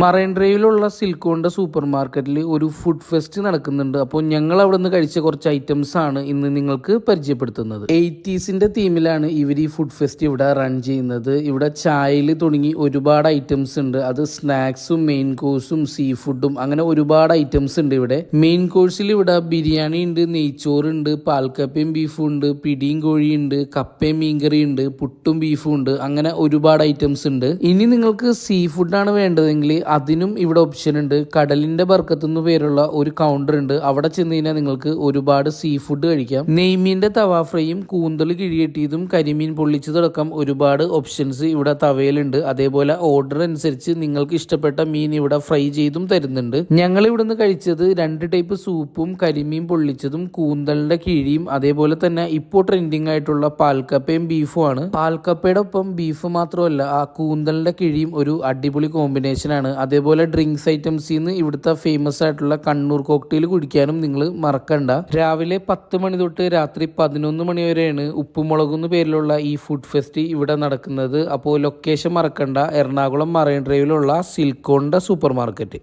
Marine ഡ്രൈവിലുള്ള സിൽക്കോണിന്റെ super മാർക്കറ്റിൽ ഒരു ഫുഡ് ഫെസ്റ്റ് നടക്കുന്നുണ്ട്. അപ്പോൾ ഞങ്ങൾ അവിടെ നിന്ന് കഴിച്ച കുറച്ച് ഐറ്റംസ് ആണ് ഇന്ന് നിങ്ങൾക്ക് പരിചയപ്പെടുത്തുന്നത്. എയ്റ്റീസിന്റെ തീമിലാണ് ഇവർ ഈ ഫുഡ് ഫെസ്റ്റ് ഇവിടെ റൺ ചെയ്യുന്നത്. ഇവിടെ ചായയിൽ തുടങ്ങി ഒരുപാട് ഐറ്റംസ് ഉണ്ട്. അത് സ്നാക്സും മെയിൻ കോഴ്സും സീ ഫുഡും അങ്ങനെ ഒരുപാട് ഐറ്റംസ് ഉണ്ട് ഇവിടെ. മെയിൻ കോഴ്സിൽ ഇവിടെ ബിരിയാണി ഉണ്ട് നെയ്ച്ചോറുണ്ട് പാൽക്കപ്പയും ബീഫും ഉണ്ട് പിടിയും കോഴിയുണ്ട് കപ്പയും മീൻകറി ഉണ്ട് പുട്ടും ബീഫും ഉണ്ട്. അങ്ങനെ ഒരുപാട് ഐറ്റംസ് ഉണ്ട്. ഇനി നിങ്ങൾക്ക് സീ ഫുഡാണ് വേണ്ടതെങ്കിൽ അതിനും ഇവിടെ ഓപ്ഷൻ ഉണ്ട്. കടലിന്റെ ബർക്കത്ത് എന്ന് പേരുള്ള ഒരു കൗണ്ടർ ഉണ്ട്. അവിടെ ചെന്ന് കഴിഞ്ഞാൽ നിങ്ങൾക്ക് ഒരുപാട് സീ ഫുഡ് കഴിക്കാം. നെയ്മീന്റെ തവ ഫ്രൈയും കൂന്തൽ കിഴിയെട്ടിയതും കരിമീൻ പൊള്ളിച്ചതടക്കം ഒരുപാട് ഓപ്ഷൻസ് ഇവിടെ തവയിലുണ്ട്. അതേപോലെ ഓർഡർ അനുസരിച്ച് നിങ്ങൾക്ക് ഇഷ്ടപ്പെട്ട മീൻ ഇവിടെ ഫ്രൈ ചെയ്തും തരുന്നുണ്ട്. ഞങ്ങൾ ഇവിടുന്ന് കഴിച്ചത് രണ്ട് ടൈപ്പ് സൂപ്പും കരിമീൻ പൊള്ളിച്ചതും കൂന്തലിന്റെ കിഴിയും അതേപോലെ തന്നെ ഇപ്പോൾ ട്രെൻഡിങ് ആയിട്ടുള്ള പാൽക്കപ്പയും ബീഫും ആണ്. പാൽക്കപ്പയുടെ ഒപ്പം ബീഫ് മാത്രമല്ല ആ കൂന്തലിന്റെ കിഴിയും ഒരു അടിപൊളി കോമ്പിനേഷൻ ആണ്. അതേപോലെ ഡ്രിങ്ക്സ് ഐറ്റംസിൽ നിന്ന് ഇവിടുത്തെ ഫേമസ് ആയിട്ടുള്ള കണ്ണൂർ കോക്ടെയിൽ കുടിക്കാനും നിങ്ങൾ മറക്കണ്ട. രാവിലെ പത്ത് മണി തൊട്ട് രാത്രി പതിനൊന്ന് മണി വരെയാണ് ഉപ്പുമുളക് എന്ന പേരിലുള്ള ഈ ഫുഡ് ഫെസ്റ്റ് ഇവിടെ നടക്കുന്നത്. അപ്പോൾ ലൊക്കേഷൻ മറക്കണ്ട. എറണാകുളം മറൈൻ ഡ്രൈവിലുള്ള സിൽക്കോണിന്റെ സൂപ്പർ മാർക്കറ്റ്